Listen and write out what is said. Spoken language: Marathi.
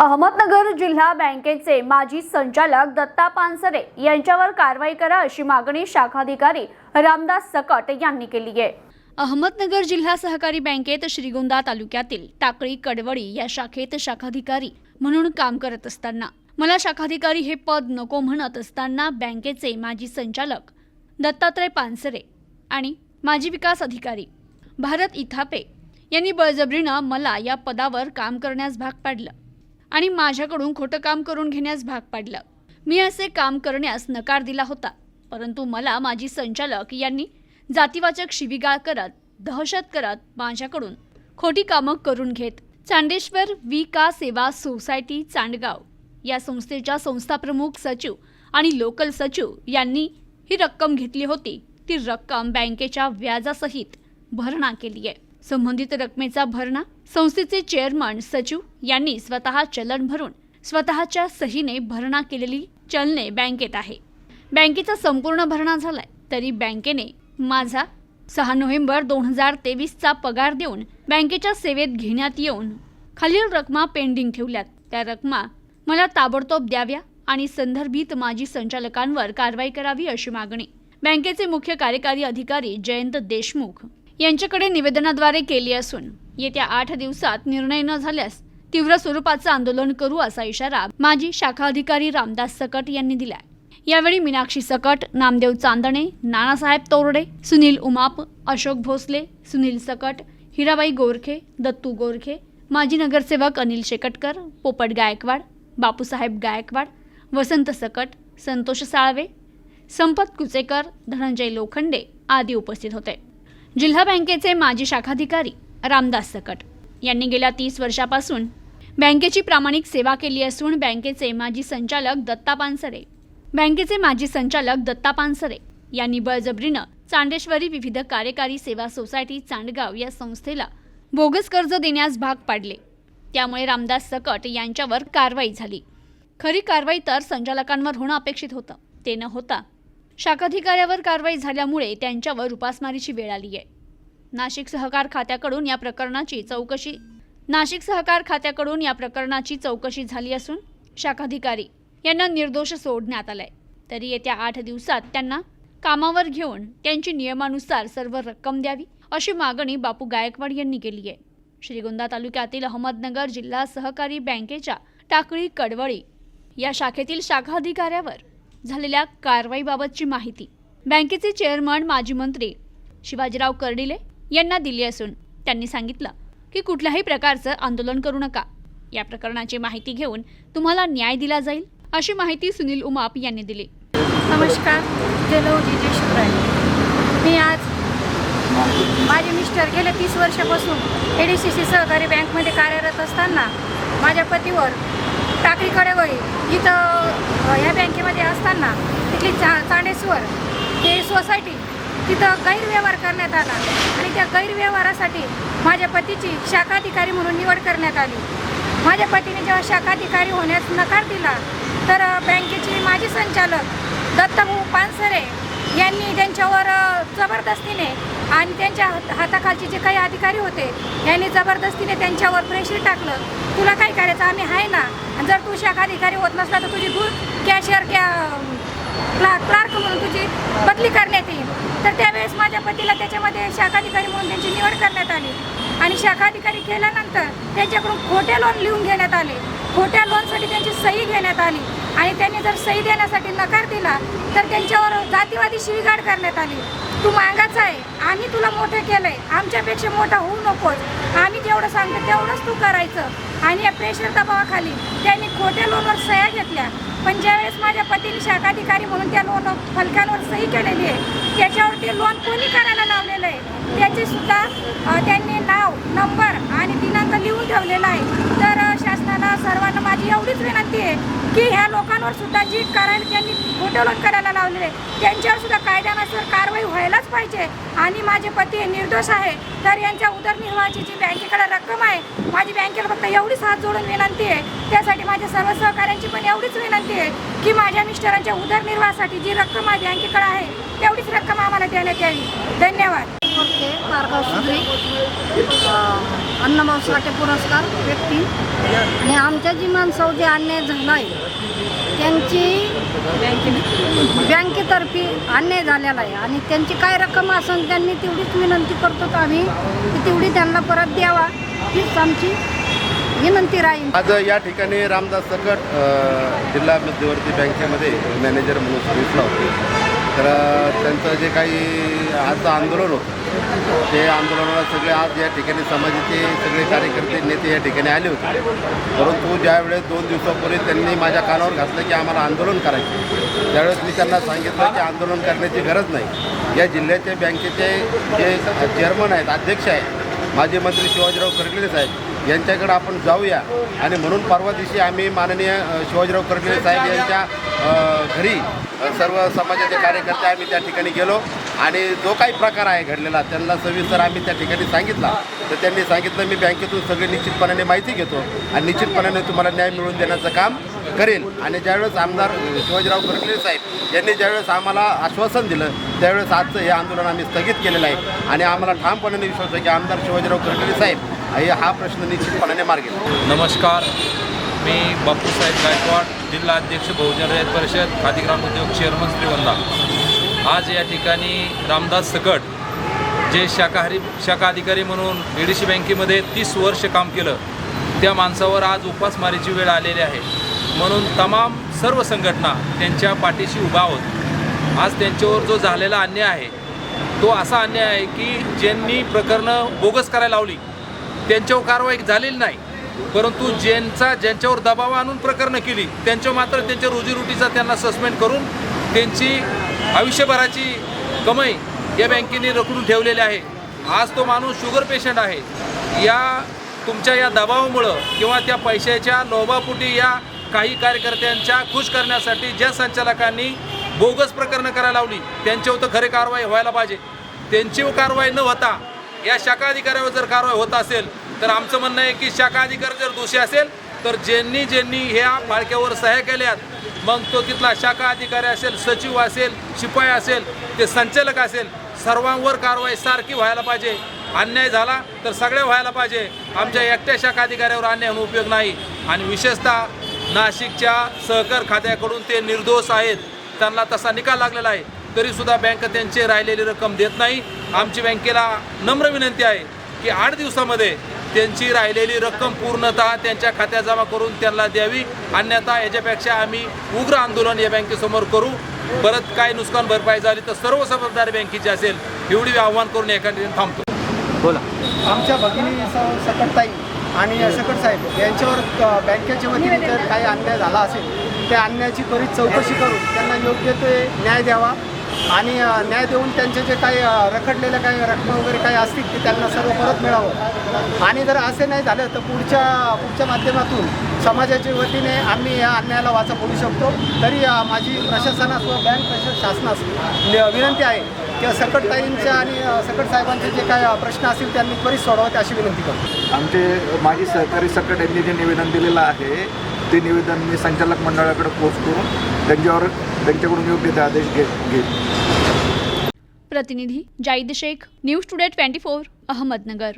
अहमदनगर जिल्हा बँकेचे माजी संचालक दत्ता पानसरे यांच्यावर कारवाई करा अशी मागणी शाखाधिकारी रामदास सकट यांनी केली आहे. अहमदनगर जिल्हा सहकारी बँकेत श्रीगोंदा तालुक्यातील टाकळी कडवडी या शाखेत शाखाधिकारी म्हणून काम करत असताना मला शाखाधिकारी हे पद नको म्हणत असताना बँकेचे माजी संचालक दत्तात्रय पानसरे आणि माजी विकास अधिकारी भारत इथापे यांनी बळजबरीनं मला या पदावर काम करण्यास भाग पाडलं. आणि माझ्याकडून खोटं काम करून घेण्यास भाग पाडलं. मी असे काम करण्यास नकार दिला होता परंतु मला माझी संचालक यांनी जातीवाचक शिवीगाळ करत दहशत करत माझ्याकडून खोटी कामं करून घेत. चांडेश्वर विका सेवा सोसायटी चांडगाव या संस्थेच्या संस्थाप्रमुख सचिव आणि लोकल सचिव यांनी ही रक्कम घेतली होती. ती रक्कम बँकेच्या व्याजासहित भरणा केली आहे संबंधित रकमेचा भरणा संस्थेचे चेअरमन सचिव यांनी स्वतः चलन भरून स्वतःच्या सहीने भरणा केलेली चलने बँकेत आहे. बँकेचा संपूर्ण भरणा झालाय तरी बँकेने माझा सहा नोव्हेंबर दोन हजार तेवीसचा पगार देऊन बँकेच्या सेवेत घेण्यात येऊन खालील रकमा पेंडिंग ठेवल्यात. त्या रकमा मला ताबडतोब द्याव्या आणि संदर्भित माजी संचालकांवर कारवाई करावी अशी मागणी. बँकेचे मुख्य कार्यकारी अधिकारी जयंत देशमुख यांच्याकडे निवेदनाद्वारे केली असून येत्या आठ दिवसात निर्णय न झाल्यास तीव्र स्वरूपाचं आंदोलन करू असा इशारा माजी शाखा अधिकारी रामदास सकट यांनी दिलाय. यावेळी मीनाक्षी सकट नामदेव चांदणे नानासाहेब तोरडे सुनील उमाप अशोक भोसले सुनील सकट हिराबाई गोरखे दत्तू गोरखे माजी नगरसेवक अनिल शेकटकर पोपट गायकवाड बापूसाहेब गायकवाड वसंत सकट संतोष साळवे संपत कुचेकर धनंजय लोखंडे आदी उपस्थित होते. जिल्हा बँकेचे माजी शाखाधिकारी रामदास सकट. यांनी गेल्या तीस वर्षापासून बँकेची प्रामाणिक सेवा केली असून बँकेचे माजी संचालक दत्ता पानसरे बँकेचे माजी संचालक दत्ता पानसरे यांनी बळजबरीनं चांडेश्वरी विविध कार्यकारी सेवा सोसायटी चांडगाव या संस्थेला बोगस कर्ज देण्यास भाग पाडले. त्यामुळे रामदास सकट यांच्यावर कारवाई झाली. खरी कारवाई तर संचालकांवर होणं अपेक्षित होतं. ते न होता शाखाधिकाऱ्यावर कारवाई झाल्यामुळे त्यांच्यावर उपासमारीची वेळ आली आहे नाशिक सहकार खात्याकडून या प्रकरणाची चौकशी नाशिक सहकार खात्याकडून या प्रकरणाची चौकशी झाली असून शाखाधिकारी यांना निर्दोष सोडण्यात आलाय. तरी येत्या आठ दिवसात त्यांना कामावर घेऊन त्यांची नियमानुसार सर्व रक्कम द्यावी अशी मागणी बापू गायकवाड यांनी केली आहे. श्रीगोंदा तालुक्यातील अहमदनगर जिल्हा सहकारी बँकेच्या टाकळी कडवळी या शाखेतील शाखाधिकाऱ्यावर झालेल्या कारवाईबाबतची माहिती बँकेचे चेअरमन माजी मंत्री शिवाजीराव कर्डिले यांना दिली असून त्यांनी सांगितलं की कुठल्याही प्रकारचं आंदोलन करू नका. या प्रकरणाची माहिती घेऊन तुम्हाला न्याय दिला जाईल अशी माहिती सुनील उमाप यांनी दिली. नमस्कार मी आज माझे मिस्टर गेल्या तीस वर्षापासून ए डी सी सी सहकारी बँकमध्ये कार्यरत असताना माझ्या पतीवर टाकळी कडेवळी इथं ह्या बँकेमध्ये असताना तिथली चा चांडेश्वर ते सोसायटी तिथं गैरव्यवहार करण्यात आला. आणि त्या गैरव्यवहारासाठी माझ्या पतीची शाखाधिकारी म्हणून निवड करण्यात आली. माझ्या पतीने जेव्हा शाखाधिकारी होण्यास नकार दिला तर बँकेचे माजी संचालक दत्तभाऊ पानसरे यांनी त्यांच्यावर जबरदस्तीने आणि त्यांच्या हाताखालचे जे काही अधिकारी होते यांनी जबरदस्तीने त्यांच्यावर प्रेशर टाकलं. तुला काय करायचं? आम्ही आहे ना. आणि जर तू शाखाधिकारी होत नसला तर तुझी दूर कॅशियर कॅ क्लार्क क्लार्क म्हणून तुझी बदली करण्यात येईल. तर त्यावेळेस माझ्या पतीला त्याच्यामध्ये शाखाधिकारी म्हणून त्यांची निवड करण्यात आली. आणि शाखाधिकारी केल्यानंतर त्यांच्याकडून खोटे लोन लिहून घेण्यात आले. खोट्या लोनसाठी त्यांची सही घेण्यात आली. आणि त्यांनी जर सही देण्यासाठी नकार दिला तर त्यांच्यावर जातीवादी शिवीगाड करण्यात आली. तू मागाचा आहे. आम्ही तुला मोठं केलंय. आमच्यापेक्षा मोठा होऊ नकोस. आम्ही जेवढं सांगतो तेवढंच तू करायचं. आणि या प्रेशर दबावाखाली त्यांनी खोट्या लोनवर सह्या घेतल्या. पण ज्यावेळेस माझ्या पतीने शाखाधिकारी म्हणून त्या लोन फलकांवर सही केलेली आहे त्याच्यावर ते लोन कोणी करायला लावलेलं आहे त्याचे सुद्धा त्यांनी नाव नंबर आणि दिनांक लिहून ठेवलेला आहे. तर अ, शासनाला सर्वांना माझी एवढीच विनंती आहे की ह्या लोकांवर सुद्धा जी कारण त्यांनी गुंतवणूक करायला लावलेले आहे, त्यांच्यावर सुद्धा कायद्यानुसार कारवाई व्हायलाच पाहिजे. आणि माझे पती हे निर्दोष आहे. तर यांच्या उदरनिर्वाहाची जी बँकेकडे रक्कम आहे माझी बँकेला फक्त एवढीच हात जोडून विनंती आहे. त्यासाठी माझ्या सर्व सहकाऱ्यांची पण एवढीच विनंती आहे की माझ्या मिस्टरांच्या उदरनिर्वाहासाठी जी रक्कम माझ्या बँकेकडे आहे तेवढीच रक्कम आम्हाला देण्यात यावी. धन्यवाद. ओके आहे. पारगाव सुद्री अण्णाभाऊ साठे पुरस्कार व्यक्ती. आणि आमच्या जी माणसावर जे अन्याय झाला आहे त्यांची बँकेतर्फे अन्याय झालेला आहे. आणि त्यांची काय रक्कम असेल त्यांनी तेवढीच विनंती करतो आम्ही की तेवढी त्यांना परत द्यावा. हीच आमची विनंती राहील. आज या ठिकाणी रामदास सकट जिल्हा मध्यवर्ती बँकेमध्ये मॅनेजर म्हणून सर्व्हिसला होते. तर त्यांचं जे काही आजचं आंदोलन होतं ते आंदोलनाला सगळे आज या ठिकाणी समाजाचे सगळे कार्यकर्ते नेते या ठिकाणी आले होते. परंतु ज्यावेळेस दोन दिवसापूर्वी त्यांनी माझ्या कानावर घातलं की आम्हाला आंदोलन करायचं त्यावेळेस मी त्यांना सांगितलं की आंदोलन करण्याची गरज नाही. या जिल्ह्याच्या बँकेचे जे चेअरमन आहेत अध्यक्ष आहेत माजी मंत्री शिवाजीराव करगले साहेब यांच्याकडे आपण जाऊया. आणि म्हणून परवा दिवशी आम्ही माननीय शिवाजीराव करगले साहेब यांच्या घरी सर्व समाजाचे कार्यकर्ते आम्ही त्या ठिकाणी गेलो. आणि जो काही प्रकार आहे घडलेला त्यांना सविस्तर आम्ही त्या ठिकाणी सांगितला. तर त्यांनी सांगितलं मी बँकेतून सगळी निश्चितपणाने माहिती घेतो आणि निश्चितपणाने तुम्हाला न्याय मिळवून देण्याचं काम करेल आणि ज्यावेळेस आमदार शिवाजीराव करगले साहेब यांनी ज्यावेळेस आम्हाला आश्वासन दिलं त्यावेळेस आजचं हे आंदोलन आम्ही स्थगित केलेलं आहे. आणि आम्हाला ठामपणाने विश्वास आहे की आमदार शिवाजीराव करगले साहेब आई हा प्रश्न निश्चितपणाने मार्गेल. नमस्कार. मी बापूसाहेब गायकवाड जिल्हा अध्यक्ष बहुजन रयत परिषद खादीग्राम उद्योग चेअरमन श्रीवंदा. आज या ठिकाणी रामदास सकट जे शाकाहारी शाखा अधिकारी म्हणून ए डी सी बँकेमध्ये तीस वर्ष काम केलं त्या माणसावर आज उपासमारीची वेळ आलेली आहे. म्हणून तमाम सर्व संघटना त्यांच्या पाठीशी उभा आहोत. आज त्यांच्यावर जो झालेला अन्याय आहे तो असा अन्याय आहे की ज्यांनी प्रकरणं बोगस करायला लावली त्यांच्यावर कारवाई झालेली नाही. परंतु ज्यांचा ज्यांच्यावर दबाव आणून प्रकरणं केली त्यांच्यावर मात्र त्यांच्या रोजीरोटीचा त्यांना सस्पेंड करून त्यांची आयुष्यभराची कमाई या बँकेने रखडून ठेवलेली आहे. आज तो माणूस शुगर पेशंट आहे. या तुमच्या या दबावामुळं किंवा त्या पैशाच्या लोभापोटी या काही कार्यकर्त्यांच्या खुश करण्यासाठी ज्या संचालकांनी बोगस प्रकरणं करायला लावली त्यांच्यावर तर खरी कारवाई व्हायला पाहिजे. त्यांची कारवाई न होता या शाखा अधिकाऱ्यावर जर कारवाई होत असेल तर आमचं म्हणणं आहे की शाखा अधिकारी जर दोषी असेल तर ज्यांनी ज्यांनी ह्या फाळक्यावर सह्या केल्यात मग तो तिथला शाखा अधिकारी असेल सचिव असेल शिपाई असेल ते संचालक असेल सर्वांवर कारवाई सारखी व्हायला पाहिजे. अन्याय झाला तर सगळ्या व्हायला पाहिजे. आमच्या एकट्या शाखा अधिकाऱ्यावर अन्याय होऊन उपयोग नाही. आणि विशेषतः नाशिकच्या सहकार खात्याकडून ते निर्दोष आहेत. त्यांना तसा निकाल लागलेला आहे. तरीसुद्धा बँक त्यांची राहिलेली रक्कम देत नाही. आमची बँकेला नम्र विनंती आहे की आठ दिवसामध्ये त्यांची राहिलेली रक्कम पूर्णतः त्यांच्या खात्यात जमा करून त्यांना द्यावी. अन्यथा याच्यापेक्षा आम्ही उग्र आंदोलन या बँकेसमोर करू. परत काय नुकसान भरपाई झाली तर सर्व समजदार बँकेची असेल. एवढी आव्हान करून एका थांबतो. बोला. आमच्या भगिनी सकटताई आणि सकट साहेब यांच्यावर बँकेच्या वतीने जर काही अन्याय झाला असेल त्या अन्यायाची त्वरित चौकशी करून त्यांना योग्य ते न्याय द्यावा. आणि न्याय देऊन त्यांचे जे काही रखडलेल्या काही रक्कम वगैरे काही असतील ते त्यांना सर्व परत मिळावं. आणि जर असे नाही झालं तर पुढच्या पुढच्या माध्यमातून समाजाच्या वतीने आम्ही या अन्यायाला वाचा बोलू शकतो. तरी माझी प्रशासनास व बँक प्रशास शासनास विनंती आहे की सकटताईंच्या आणि सकट साहेबांचे जे काही प्रश्न असतील त्यांनी त्वरित सोडवावे अशी विनंती करतो. आमचे माजी सहकारी सकट यांनी जे निवेदन दिलेलं आहे ते निवेदन मी संचालक मंडळाकडे पोच करून त्यांच्यावर त्यांच्याकडून योग्य ते आदेश घे घेईल प्रतिनिधी Jaid Shaikh news today twenty four Ahmednagar.